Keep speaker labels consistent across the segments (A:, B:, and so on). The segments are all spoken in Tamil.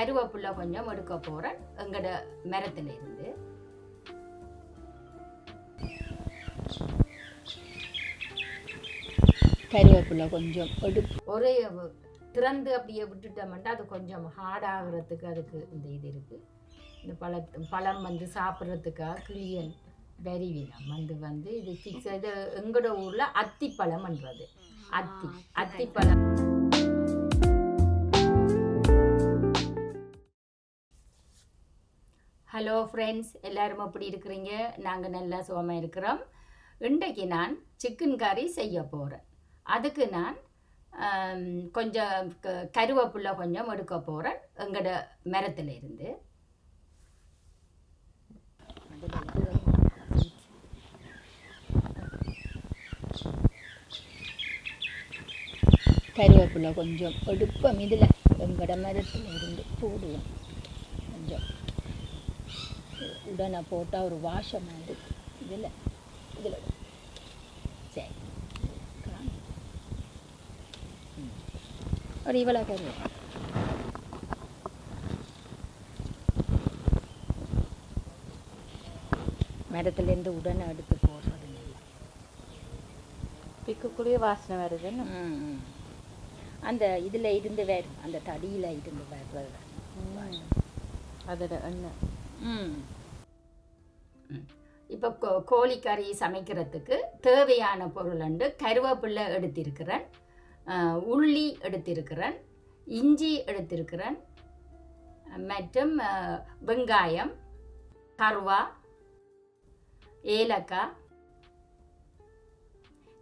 A: கருவேப்பிலை கொஞ்சம் எடுக்க போகிறேன் எங்கட மரத்துல இருந்து
B: கருவேப்பிலை கொஞ்சம்
A: ஒரே திறந்து அப்படியே விட்டுட்டோம்னா அது கொஞ்சம் ஹார்ட் ஆகுறதுக்கு அதுக்கு இந்த இது இருக்குது இந்த பழ பழம் வந்து சாப்பிட்றதுக்காக கிளியல் வெரிவினம் வந்து வந்து இது ஃபிக்ஸ் இது எங்களோட ஊரில் அத்திப்பழம்ன்றது. அத்தி அத்திப்பழம். ஹலோ ஃப்ரெண்ட்ஸ் எல்லாரும் எப்படி இருக்கிறீங்க? நாங்கள் நல்லா சுகமாக இருக்கிறோம். இன்றைக்கு நான் சிக்கன் கறி செய்ய போகிறேன் அதுக்கு நான் கொஞ்சம் க- கருவேப்பிலை கொஞ்சம் எடுக்க போகிறேன் எங்களோட மரத்தில் இருந்து.
B: கருவேப்பிலை கொஞ்சம் எடுப்போம் இதில் எங்களோட மரத்தில் இருந்து போடுவோம் கொஞ்சம். உடனே போட்டால் ஒரு வாசமாக இருக்கு இதில் இதில். சரி. ஒரு இவ்வளோ கருவேப்பிலை மரத்துலேருந்து உடனே எடுத்து போடுறது நல்லா.
C: பிக்கக்கூடிய வாசனை வருதுன்னு.
B: அந்த இதில் இருந்து வரும் அந்த தடியில் இருந்து வர்றது
C: அதோட எண்ணெய்.
B: ம்.
A: இப்போ கோ கோழிக்கறி சமைக்கிறதுக்கு தேவையான பொருள் வந்து கருவேப்பிள்ளை எடுத்திருக்கிறேன் உள்ளி எடுத்திருக்கிறேன் இஞ்சி எடுத்திருக்கிறேன் மற்றும் வெங்காயம் கருவா ஏலக்காய்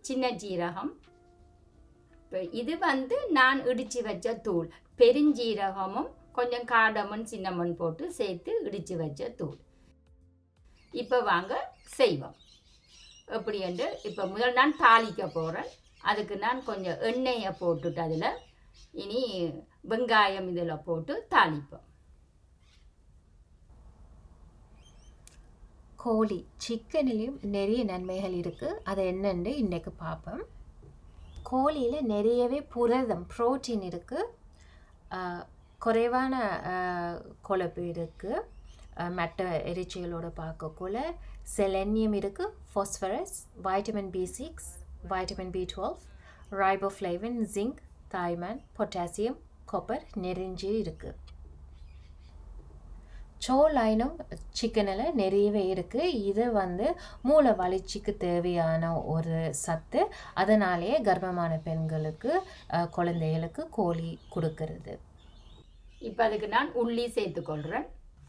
A: சின்ன ஜீரகம். இப்போ இது வந்து நான் இடித்து வச்ச தூள். பெருஞ்சீரகமும் கொஞ்சம் காடமும் சின்னமன் போட்டு சேர்த்து இடித்து வச்ச தூள். இப்போ வாங்க செய்வோம். எப்படி என்று இப்போ முதல் நான் தாளிக்க போகிறேன் அதுக்கு நான் கொஞ்சம் எண்ணெயை போட்டுட்டு அதில் இனி வெங்காயம் இதில் போட்டு தாளிப்போம்.
D: கோழி சிக்கன்லேயும் நிறைய நன்மைகள் இருக்குது அது என்னென்று இன்றைக்கு பார்ப்போம். கோழியில் நிறையவே புரதம் புரோட்டீன் இருக்குது குறைவான ஆஹ், கொழுப்பு இருக்குது மற்ற எரிச்சிகளோடு பார்க்கக்குள்ள செலனியம் இருக்குது phosphorus vitamin B six vitamin B twelve riboflavin zinc thiamine potassium copper நிறைஞ்சு இருக்குது சோலைனும் சிக்கனில் நிறையவே இருக்குது இது வந்து மூளை வளர்ச்சிக்கு தேவையான ஒரு சத்து. அதனாலேயே கர்ப்பமான பெண்களுக்கு குழந்தைகளுக்கு கோழி கொடுக்கறது.
A: இப்போ அதுக்கு நான் உள்ளி சேர்த்துக்கொள்கிறேன்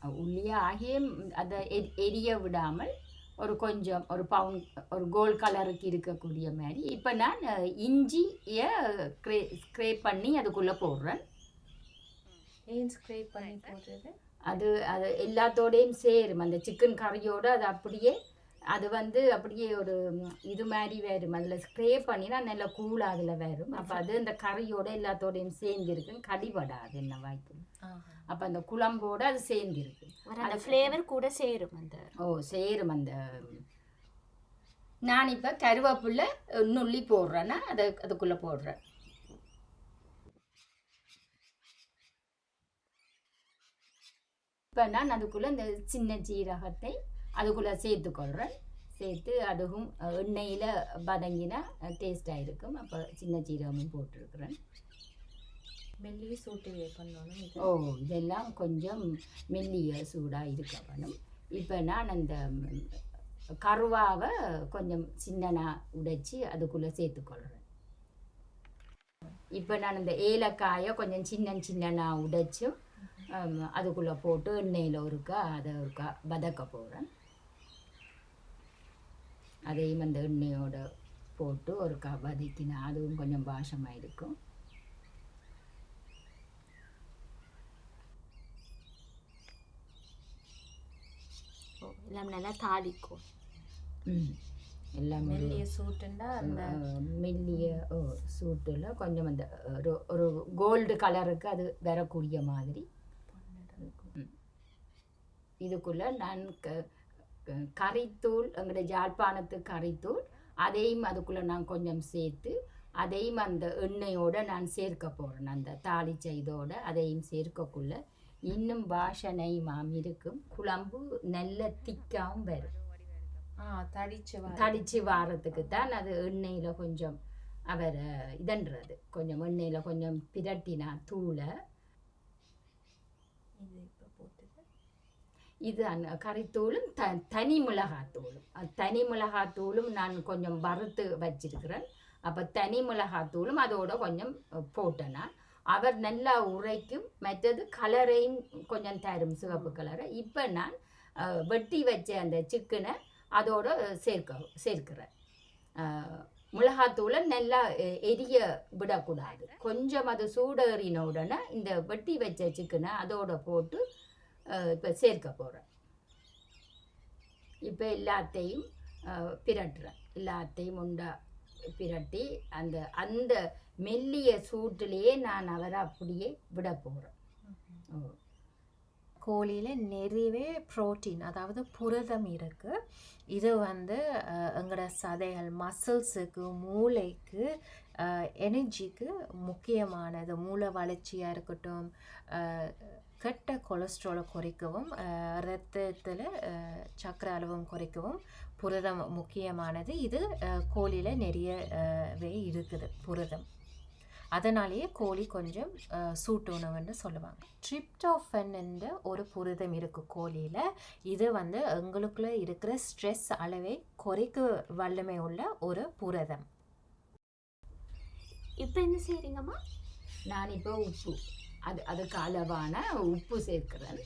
A: உள்ளியை ஆகிய அதை எரி- எரிய விடாமல் ஒரு கொஞ்சம் ஒரு பவுன் ஒரு கோல்ட் கலருக்கு இருக்கக்கூடிய மாதிரி. இப்போ நான் இஞ்சியை க்ரே ஸ்க்ரேப் பண்ணி அதுக்குள்ளே போடுறேன்.
D: ஏன் ஸ்க்ரேப் பண்ணி போடுறது?
A: அது அது எல்லாத்தோடையும் சேரும். அந்த சிக்கன் கறியோட அது அப்படியே அது வந்து அப்படியே ஒரு இது மாதிரி வரும். அதில் ஸ்ப்ரே பண்ணினா நல்ல கூலாக அதில் வரும். அப்போ அது அந்த கறியோட எல்லாத்தோடையும் சேர்ந்துருக்கும் கடிபடாது என்ன வாய்ப்பு. அப்போ அந்த குழம்போட அது சேர்ந்துருக்கு.
C: அந்த ஃப்ளேவர் கூட சேரும் அந்த
A: ஓ சேரும் அந்த நான் இப்போ கருவேப்பிலை நுள்ளி போடுறேன்னா அதை அதுக்குள்ளே போடுறேன். இப்போ நான் அதுக்குள்ளே இந்த சின்ன ஜீரகத்தை அதுக்குள்ளே சேர்த்துக்கொள்கிறேன் சேர்த்து அதுவும் எண்ணெயில் வதங்கினா டேஸ்ட்டாக இருக்கும். அப்போ சின்ன ஜீரகமும் போட்டிருக்கிறேன்.
D: மெல்லிய சூட்டு பண்ணணும்.
A: ஓ இதெல்லாம் கொஞ்சம் மெல்லிய சூடாக இருக்க வேணும் இப்போ நான் அந்த கருவாவை கொஞ்சம் சின்னனா உடைச்சி அதுக்குள்ளே சேர்த்துக்கொள்கிறேன் இப்போ நான் இந்த ஏலக்காயை கொஞ்சம் சின்ன சின்னனா உடைச்சும் அதுக்குள்ளே போட்டு எண்ணெயில் ஒருக்கா அதை ஒருக்கா வதக்க போகிறேன் அதையும் அந்த எண்ணெயோட போட்டு ஒருக்கா வதக்கினா அதுவும் கொஞ்சம் பாசமாக இருக்கும்.
C: ஓ, எல்லாம் நல்லா தாளிக்கும்.
A: எல்லாம் ஒரு-
D: மெல்லிய சூட்டுண்டா அந்த
A: மெல்லிய ஓ சூட்டில் கொஞ்சம் அந்த ஒரு ஒரு கோல்டு கலருக்கு அது வரக்கூடிய மாதிரி. இதுக்குள்ள நான் க க- கறித்தூள் எங்களுடைய ஜாழ்ப்பாணத்து கறித்தூள் அதையும் அதுக்குள்ளே நான் கொஞ்சம் சேர்த்து அதையும் அந்த எண்ணெயோட நான் சேர்க்க போகிறேன் அந்த தாளிச்ச இதோட அதையும் சேர்க்கக்குள்ள இன்னும் வாசனையுமாம் இருக்கும். குழம்பு நல்ல திக்காவும் வரும்.
D: தடிச்சு
A: வாரத்துக்கு தான் அது எண்ணெயில் கொஞ்சம் அவர் இதன்றது. கொஞ்சம் எண்ணெயில் கொஞ்சம் பிரட்டினா தூளை இது அந்த கறித்தூளும் த தனி மிளகாத்தூளும் தனி மிளகாத்தூளும் நான் கொஞ்சம் வறுத்து வச்சிருக்கிறேன். அப்போ தனி மிளகாத்தூளும் அதோட கொஞ்சம் போட்டேன் நான். அவர் நல்லா உரைக்கும் மற்றது கலரையும் கொஞ்சம் தரும் சிவப்பு கலரை. இப்போ நான் வெட்டி வச்ச அந்த சிக்கனை அதோட சேர்க்க சேர்க்கிறேன். மிளகாத்தூளை நல்லா எரிய விடக்கூடாது. கொஞ்சம் அது சூடேறின உடனே இந்த வெட்டி வச்ச சிக்கனை அதோட போட்டு இப்போ சேர்க்க போகிறேன் இப்போ எல்லாத்தையும் பிரட்டுறேன் எல்லாத்தையும் உண்டா பிரட்டி அந்த அந்த மெல்லிய சூட்டிலேயே நான் அவரை அப்படியே விட போகிறேன்
D: கோழியில் நிறையவே புரோட்டீன் அதாவது புரதம் இருக்குது இது வந்து எங்களோட சதைகள் மசில்ஸுக்கு மூளைக்கு எனர்ஜிக்கு முக்கியமானது மூளை வளர்ச்சியாக இருக்கட்டும் கொலஸ்ட்ராலை குறைக்கவும் ரத்தத்தில் சக்கரை அளவும் குறைக்கவும் புரதம் முக்கியமானது. இது கோழியில் நிறையவே இருக்குது புரதம். அதனாலேயே கோழி கொஞ்சம் சூட்டு உணவுன்னு சொல்லுவாங்க. ட்ரிப்டோஃபன் என்ற ஒரு புரதம் இருக்குது கோழியில். இது வந்து எங்களுக்குள்ள இருக்கிற ஸ்ட்ரெஸ் அளவை குறைக்க வல்லமை உள்ள ஒரு புரதம்.
C: இப்போ என்ன செய்றீங்கம்மா?
A: நான் இப்போ உப்பு. அது அதுக்கு அளவான உப்பு சேர்க்கிறேன்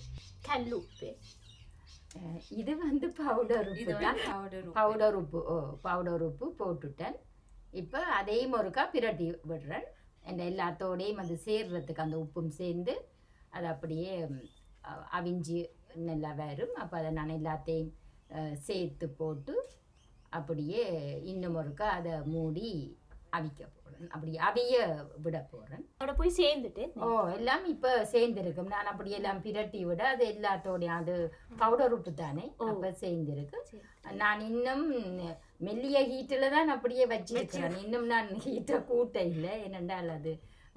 C: கல் உப்பு.
A: இது வந்து பவுடர் உப்பு தான். பவுடர் உப்பு. ஓ பவுடர் உப்பு போட்டுட்டேன். இப்போ அதையும் ஒருக்கா பிரட்டி விடுறேன். அந்த எல்லாத்தோடையும் அது சேர்றதுக்கு அந்த உப்பும் சேர்ந்து அது அப்படியே அவிஞ்சு நல்லா வரும். அப்போ அதை நான் எல்லாத்தையும் சேர்த்து போட்டு அப்படியே இன்னும் ஒருக்கா அதை மூடி அவிக்க போகிறேன் அப்படி அவிய விட போகிறேன்
C: அதோட போய் சேர்ந்துட்டு
A: ஓ எல்லாம் இப்போ சேர்ந்துருக்கும் நான் அப்படி எல்லாம் பிரட்டி விட அது எல்லாத்தோடையும் அது பவுடர் உப்பு தானே. அப்போ சேர்ந்துருக்கு.
C: சரி.
A: நான் இன்னும் மெல்லிய ஹீட்டில் தான் அப்படியே வச்சிருக்கிறேன். இன்னும் நான் ஹீட்டை கூட்ட இல்லை. ஏனென்றால் அது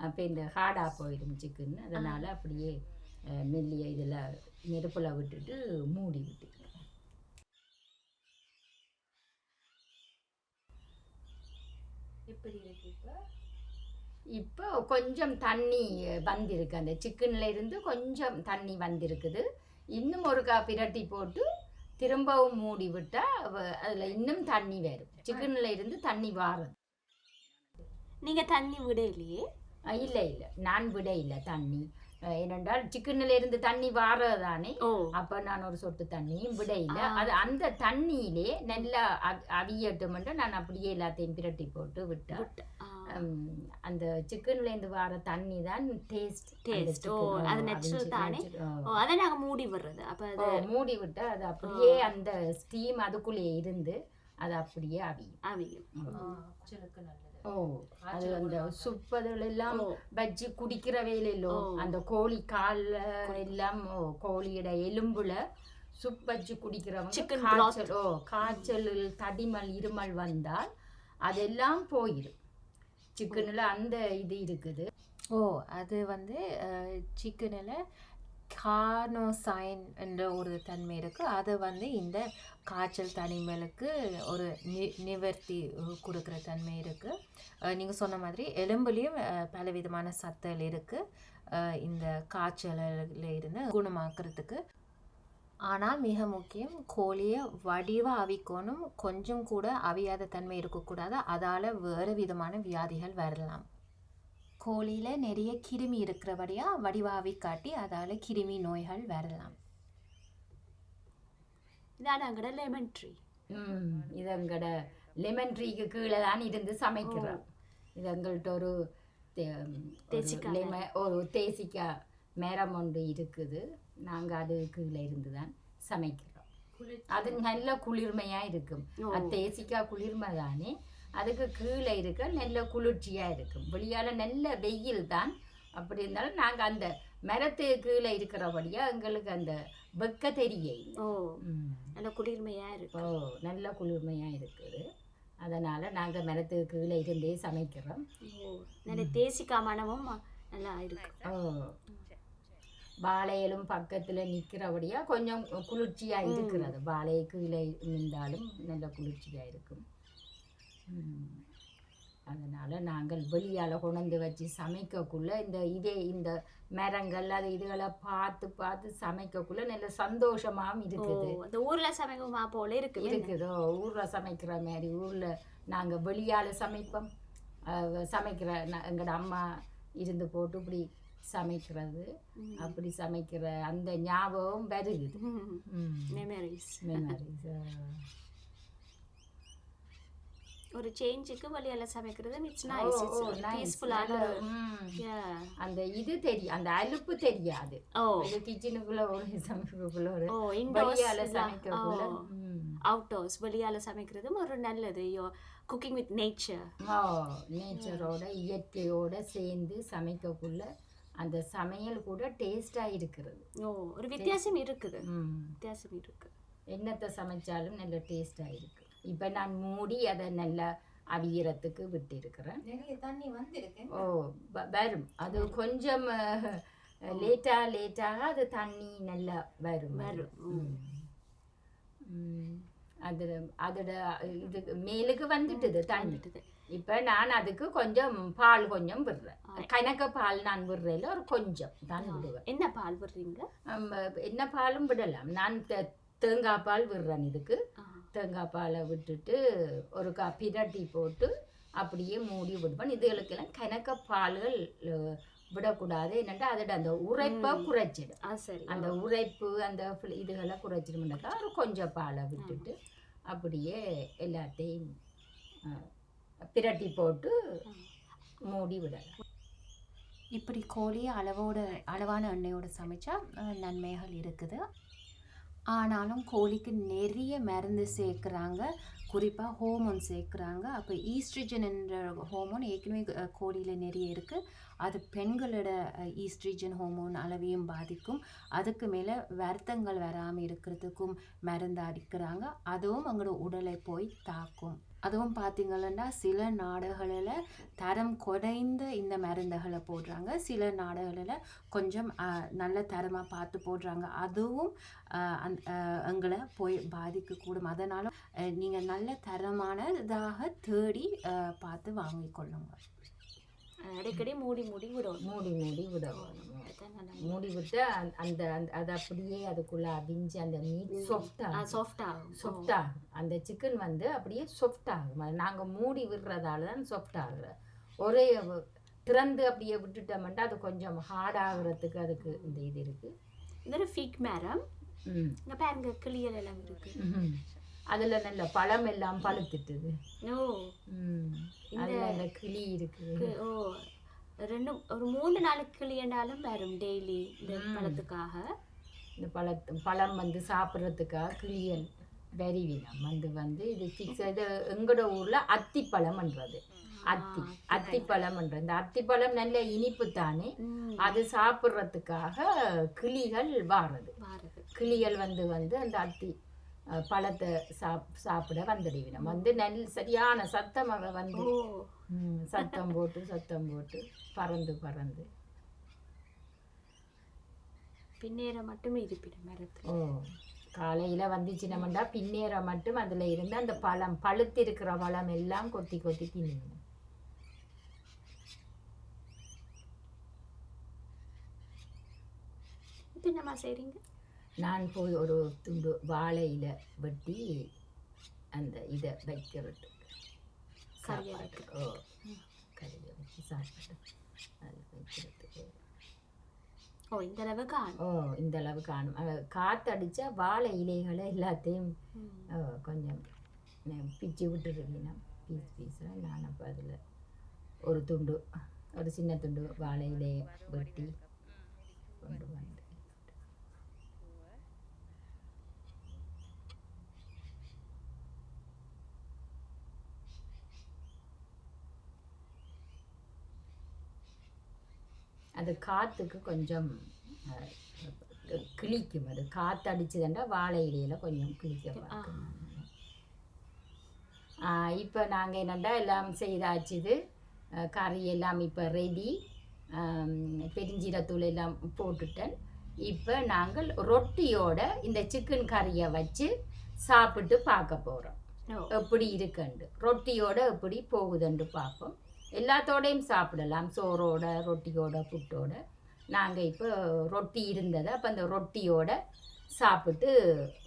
A: அப்போ இந்த ஹார்டாக போயிடும் சிக்கன் அதனால் அப்படியே மெல்லிய இதில் நெருப்பில் விட்டுட்டு மூடி விட்டுக்கிறேன்
D: எப்படி இருக்கு இப்போ?
A: இப்போ கொஞ்சம் தண்ணி வந்திருக்கு. அந்த சிக்கன்ல இருந்து கொஞ்சம் தண்ணி வந்திருக்குது. இன்னும் ஒருக்கா பிரட்டி போட்டு திரும்பவும் மூடி விட்டா அவ- அதுல இன்னும் தண்ணி வரும். சிக்கன்ல இருந்து தண்ணி வாரது.
C: நீங்க தண்ணி விட இல்லையே
A: இல்ல இல்ல. நான் விட இல்லை தண்ணி. ஏனென்றால் சிக்கன்ல இருந்து தண்ணி வாரதானே? அப்ப நான் ஒரு சொட்டு தண்ணியும் விட இல்லை
C: ஆ.
A: அது அந்த தண்ணியிலே நல்லா அவி- அவியட்டுமென்று நான் அப்படியே எல்லாத்தையும் பிரட்டி போட்டு விட்டேன். அந்த சிக்கன்ல இருந்து வர தண்ணி தான் டேஸ்ட்.
C: Taste. ஓ, அது natural தானே? ஓ அதை நாங்க மூடி விடுறது. அப்ப அது
A: மூடி விட்டா அது அப்படியே அந்த ஸ்டீம் அதுக்குள்ளே இருந்து அது அப்படியே அவியும்.
C: அவியும்.
D: நல்லது.
A: ஓ அது அந்த சுப்பதுல எல்லாம். வச்சு குடிக்கிற வேலையிலோ. அந்த கோழி கால்ல எல்லாம் ஓ, கோழியோட எலும்புல சுப் வச்சு குடிக்கிறவங்க காய்ச்சல் ஓ காய்ச்சல் தடிமல் இருமல் வந்தால் அதெல்லாம் போயிடும் சிக்கன்ல அந்த இது இருக்குது
D: ஓ அது வந்து சிக்கனில் கார்னோசைன் என்ற ஒரு தன்மை இருக்குது அது வந்து இந்த காய்ச்சல் தனிமலுக்கு ஒரு நி நிவர்த்தி கொடுக்குற தன்மை இருக்குது நீங்கள் சொன்ன மாதிரி எலும்புலேயும் பல பலவிதமான சத்தல் இருக்குது இந்த காய்ச்சலில் இருந்து குணமாக்குறதுக்கு. ஆனால் மிக முக்கியம் கோழியை வடிவாக அவிக்கணும். கொஞ்சம் கூட அவியாத தன்மை இருக்கக்கூடாது. அதால் வேறு விதமான வியாதிகள் வரலாம். கோழியில் நிறைய கிருமி இருக்கிறபடியாக வடிவாவி காட்டி அதால் கிருமி நோய்கள் வரலாம்.
C: இதான் அங்கட லெமன் ட்ரீ
A: ம் இது எங்கட லெமன் ட்ரீக்கு கீழே தான் இருந்து சமைக்கிறோம். இது எங்கள்கிட்ட ஒரு தே- ஒரு
C: தேசிக்காய்
A: லெம- ஒரு தேசிக்காய் மரம் ஒன்று இருக்குது. நாங்கள் அது கீழே இருந்து தான் சமைக்கிறோம். அது நல்ல குளிர்மையாக இருக்கும். அது தேசிக்காய் குளிர்மை தானே. அதுக்கு கீழே இருக்க நல்ல குளிர்ச்சியாக இருக்கும். வெளியால் நல்ல வெயில் தான். அப்படி இருந்தாலும் நாங்கள் அந்த மரத்துக்கு கீழே இருக்கிறபடியாக எங்களுக்கு அந்த வெக்க தெரிய.
C: ஓ நல்ல குளிர்மையா இருக்கு.
A: ஓ நல்ல குளிர்மையாக இருக்குது. அதனால் நாங்கள் மரத்துக்கு கீழே இருந்தே சமைக்கிறோம்.
C: ஓ நல்ல தேசிக்காய் மனமும் நல்லா இருக்கு.
A: ஓ வாழையிலும் பக்கத்துல நிக்கிறபடியா கொஞ்சம் குளிர்ச்சியா இருக்கிறது. வாழை கீழே நின்றாலும் நல்ல குளிர்ச்சியா இருக்கும். அதனால நாங்கள் வெளியால கொண்டு வச்சு சமைக்கக்குள்ள இந்த இதே இந்த மரங்கள் அது இதுகளை பார்த்து பார்த்து சமைக்கக்குள்ள நல்ல சந்தோஷமாவும்
C: ஓ
A: இருக்குது
C: அந்த ஊர்ல சமைக்குமா போல இருக்கு
A: இருக்குதோ ஊர்ல சமைக்கிற மாதிரி ஊர்ல நாங்க வெளியால சமைப்போம். சமைக்கிற எங்கட அம்மா இருந்து போட்டு இப்படி சமைக்கிறது. அப்படி சமைக்கிற அந்த ஞாபகம் வருகுது
C: மெமரிஸ்
A: மெமரிஸ்
C: ஒரு சேஞ்சுக்கு வெளியால சமைக்கிறது இட்ஸ் நைஸ் இட்ஸ் பீஸ்ஃபுல்லான
A: அந்த இது தெரியும் அந்த அலுப்பு தெரியாது.
C: ஓ.
A: இது கிச்சனுக்குள்ள ஒரு சமைக்கக்குள்ள ஒரு
C: ஓ
A: வெளியால
C: இன்டோர்ஸ்
A: சமைக்கக்குள்ள.
C: அவுட்டோர்ஸ் வெளியால சமைக்கிறதும் ஒரு நல்லது. யோ குக்கிங் வித் நேச்சர்
A: ஓ நேச்சரோட இயற்கையோட சேர்ந்து சமைக்கக்குள்ள அந்த சமையல் கூட டேஸ்டாக இருக்கிறது.
C: ஓ ஒரு வித்தியாசம் இருக்குது. வித்தியாசம் இருக்கு.
A: என்னத்தை சமைச்சாலும் நல்ல டேஸ்டாக இருக்கு. இப்போ நான் மூடி அதை நல்லா அவியறதுக்கு விட்டு இருக்கிறேன்
D: நிறைய தண்ணி வந்திருக்கு.
A: ஓ வரும். அது கொஞ்சம் லேட்டாக லேட்டாக அது தண்ணி நல்லா வரும்.
C: வரும்.
A: அது அதோட இது மேலுக்கு வந்துட்டுது தண்ணி.
C: வந்துட்டுது.
A: இப்போ நான் அதுக்கு கொஞ்சம் பால் கொஞ்சம் விடுறேன். கணக்க பால் நான் விடுறேன் ஒரு கொஞ்சம் தான் விடுவேன்.
C: என்ன பால் விடுறீங்க?
A: என்ன பாலும் விடலாம். நான் தேங்காய் பால் விடுறேன் இதுக்கு. தேங்காய் பாலை விட்டுட்டு ஒரு கா பிரட்டி போட்டு அப்படியே மூடி விடுவேன். இதுகளுக்கெல்லாம் கணக்க பால்கள் விடக்கூடாது. என்னட்டா அதோட அந்த உரைப்பை குறைச்சிடும்
C: ஆ சரி.
A: அந்த உரைப்பு அந்த இதுகளை குறைச்சிடும்னாக்கா ஒரு கொஞ்சம் பாலை விட்டுட்டு அப்படியே எல்லாத்தையும் பிரட்டி போட்டு மூடி விடலாம்.
D: இப்படி கோழி அளவோட அளவான எண்ணெயோட சமைச்சா நன்மைகள் இருக்குது. ஆனாலும் கோழிக்கு நிறைய மருந்து சேர்க்குறாங்க. குறிப்பாக ஹோமோன் சேர்க்குறாங்க. அப்போ ஈஸ்ட்ரிஜன் என்ற ஹோமோன் ஏற்கனவே கோழியில் நிறைய இருக்குது அது பெண்களோட ஈஸ்ட்ரிஜன் ஹோமோன் அளவையும் பாதிக்கும். அதுக்கு மேலே வருத்தங்கள் வராமல் இருக்கிறதுக்கும் மருந்து அடிக்கிறாங்க. அதுவும் அவங்களோட உடலை போய் தாக்கும். அதுவும் பார்த்தீங்கன்னா சில நாடுகளில் தரம் குறைந்த இந்த மருந்துகளை போடுறாங்க. சில நாடுகளில் கொஞ்சம் நல்ல தரமாக பார்த்து போடுறாங்க. அதுவும் அஹ், எங்களை போய் பாதிக்கக்கூடும். அதனால் நீங்கள் நல்ல தரமானதாக தேடி பார்த்து வாங்கிக்கொள்ளுங்கள்
C: அடிக்கடி மூடி மூடி விடும்
A: மூடி மூடி விடணும். மூடி விட்டு அந்த- அந்த அது அப்படியே அதுக்குள்ள அவிஞ்சு அந்த மீட் சொஃப்டாக
C: சாஃப்ட் ஆகும்.
A: சொஃப்ட் ஆகும். அந்த சிக்கன் வந்து அப்படியே சொஃப்ட் ஆகும். அது நாங்கள் மூடி விடுறதால தான் சொஃப்ட் ஆகுற ஒரே திறந்து அப்படியே விட்டுட்டோம்னா அது கொஞ்சம் ஹார்ட் ஆகுறதுக்கு அதுக்கு இந்த இது இருக்கு.
C: இது ஒரு ஃபிக் மரம். இங்க பாருங்க கிளியல் எல்லாம் இருக்கு.
A: ம்ஹும். அதுல நல்ல பழம் எல்லாம் பழுத்துட்டுது.
C: ஓ.
A: அதுல அந்த கிளி இருக்கு.
C: ஓ. ரெண்டு ஒரு மூணு நாலு கிளியண்டாலும் வரும் டெய்லி இந்த பழத்துக்காக.
A: இந்த பழ பழம் வந்து சாப்பிட்றதுக்காக கிளியல் வெறிவினம் வந்து வந்து இது ஃபிக்ஸ் இது எங்களோட ஊர்ல அத்திப்பழம்ன்றது அத்தி அத்திப்பழம்ன்றது இந்த அத்திப்பழம் நல்ல இனிப்பு தானே? அது சாப்பிட்றதுக்காக கிளிகள் வாரது. கிளிகள் வந்து வந்து அந்த அத்தி பழத்தை சாப் சாப்பிட வந்துடுவினம். வந்து நெல் சரியான சத்தம் அவ வந்து சத்தம் போட்டு சத்தம் போட்டு பறந்து பறந்து.
C: பின்னேற மட்டுமே இருப்பிடும் மரத்துல
A: ஓ. காலையில் வந்துச்சுனமெண்டா பின்னேற மட்டும் அதில் இருந்து அந்த பழம் பழுத்திருக்கிற பழம் எல்லாம் கொத்தி கொத்தி தின்னு
C: இப்போ என்னம்மா செய்றீங்க?
A: நான் போய் ஒரு துண்டு வாழையில வெட்டி அந்த இதை வைக்கிறது
C: கறியை
A: சாப்பாட்டு ஓ கறியை வச்சு சாப்பாடு. அது வைக்கிறதுக்கு.
C: ஓ இந்த அளவுக்கு ஆணும்
A: ஓ இந்த அளவு காணும் அது காத்தடிச்சா வாழை இலைகளை எல்லாத்தையும் கொஞ்சம் பிச்சு விட்டுருவீங்க பீஸ் பீஸாக நான் அப்போ அதில் ஒரு துண்டு ஒரு சின்ன துண்டு வாழை இலையை வெட்டி கொண்டு வந்து அது காற்றுக்கு கொஞ்சம் கிழிக்கும் அது. காற்று அடிச்சதுண்டா வாழை இலையில கொஞ்சம் பார்க்கும் இப்போ நாங்கள் என்னடா எல்லாம் செய்தாச்சுது? கறி எல்லாம் இப்போ ரெடி பெருஞ்சீரத்தூள் எல்லாம் போட்டுட்டேன். இப்போ நாங்கள் ரொட்டியோட இந்த சிக்கன் கறியை வச்சு சாப்பிட்டு பார்க்க போகிறோம் எப்படி இருக்குண்டு? ரொட்டியோட எப்படி போகுதுன்னு பார்ப்போம். எல்லாத்தோடையும் சாப்பிடலாம். சோறோட ரொட்டியோட புட்டோட. நாங்கள் இப்போ ரொட்டி இருந்ததை அப்போ அந்த ரொட்டியோட சாப்பிட்டு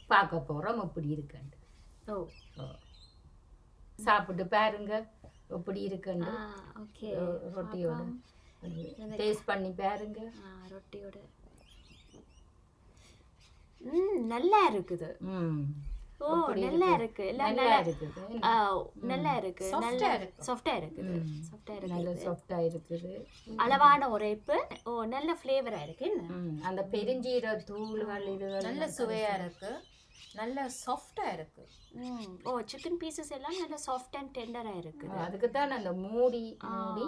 A: பார்க்க போகிறோம் எப்படி இருக்குண்டு
C: ஓ.
A: சாப்பிட்டு பாருங்க. எப்படி இருக்குண்டு
C: ஓகே.
A: ரொட்டியோட. டேஸ்ட் பண்ணி பாருங்க.
C: ரொட்டியோட. ம் நல்லா இருக்குது.
A: ம்.
C: ஓ நல்லா
A: இருக்கு?
C: இருக்கு
A: நல்லா
C: நல்லா
A: இருக்குது.
C: ஆ, நல்லா இருக்கு. நல்லா
D: இருக்கு.
C: சாஃப்டா இருக்குது.
A: ம்.
C: சாஃப்டா
A: நல்ல
C: இருக்குது. அளவான உரைப்பு. ஓ நல்ல ஃப்ளேவரா இருக்கு.
A: அந்த பெருஞ்சீர தூள்கள் இதுகள்
D: நல்ல சுவையா இருக்கு. நல்ல சாஃப்டா இருக்கு.
C: ஓ சிக்கன் பீசஸ் எல்லாம் நல்ல சாஃப்ட் அண்ட் டெண்டரா இருக்குது.
A: அதுக்கு தான் அந்த மூடி. மூடி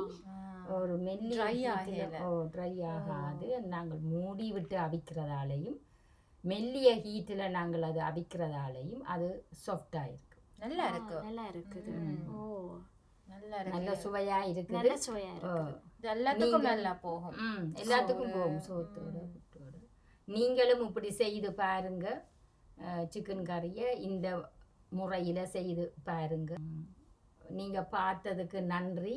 A: ஒரு மெல்லி heat-ல-
D: ஆகல.
A: ஓ ட்ரை ஆகாது. நாங்கள் மூடி விட்டு அவிக்கிறதாலையும் மெல்லிய ஹீட்டில் நாங்கள் அது அவிக்கிறதாலையும் அது சாஃப்டாக இருக்கு.
D: நல்லா இருக்கு.
C: நல்லா இருக்குது. ஓ.
D: நல்லா
A: நல்ல
D: இருக்கு
A: சுவையாக இருக்குது.
C: நல்ல சுவையா
D: இது எல்லாத்துக்கும் நல்லா போகும்.
A: எல்லாத்துக்கும். போகும். சோத்தோட புட்டோட. நீங்களும் இப்படி செய்து பாருங்க. சிக்கன் கறியை இந்த முறையில் செய்து பாருங்க. ம். நீங்க பார்த்ததுக்கு நன்றி.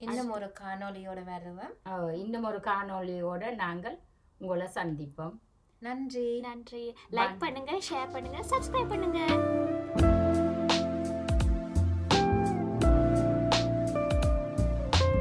D: இன்னும் ஒரு காணொளியோட வருவேன்
A: அஹ், இன்னும் ஒரு காணொளியோட நாங்கள் உங்களை சந்திப்போம்.
D: நன்றி.
C: நன்றி. லைக் பண்ணுங்க ஷேர் பண்ணுங்க சப்ஸ்கிரைப் பண்ணுங்க.